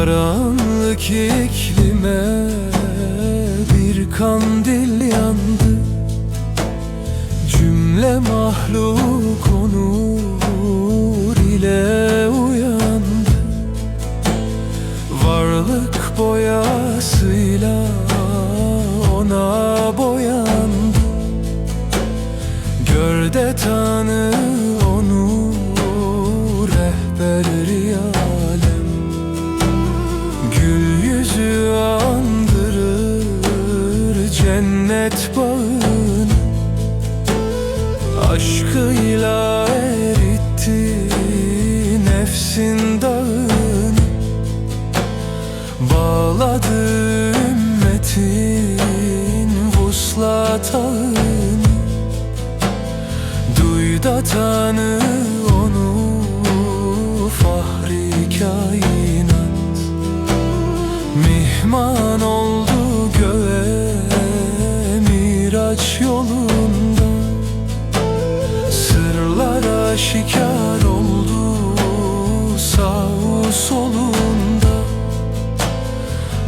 Karanlık iklime bir kandil yandı. Cümle mahluk onur ile uyandı. Varlık boyasıyla ona boyandı. Gör de tanı cennet bağını Aşkıyla eritti nefsin dağını Bağladı ümmetin vuslat ağını Duy da tanı onu fahri kainat. Mihman oldu Aşikar oldu sağ solunda.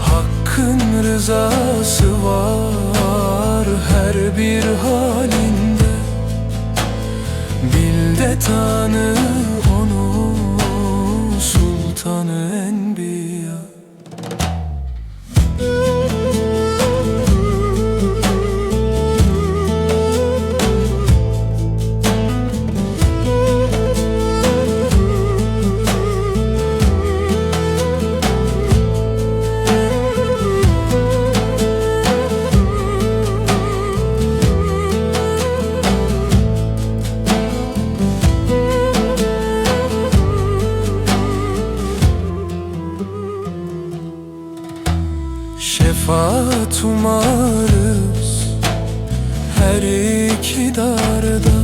Hakkın rızası var her bir halinde. Bil de tanı Şefaat umarız her iki darda.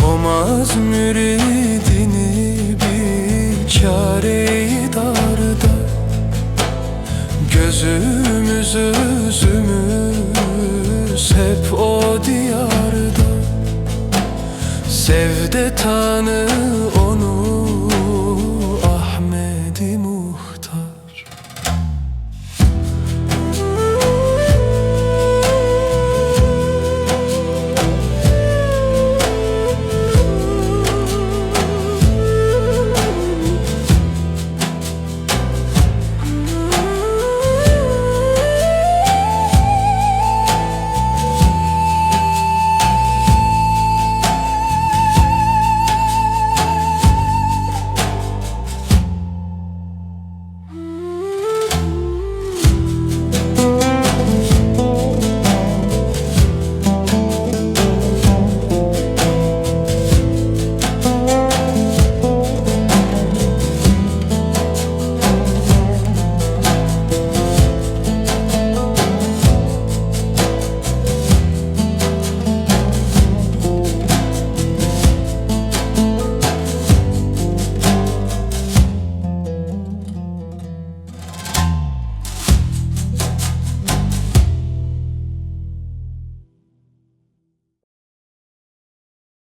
Komaz müridini bir çareyi darda. Gözümüz özümüz hep o diyarda. Sev de tanı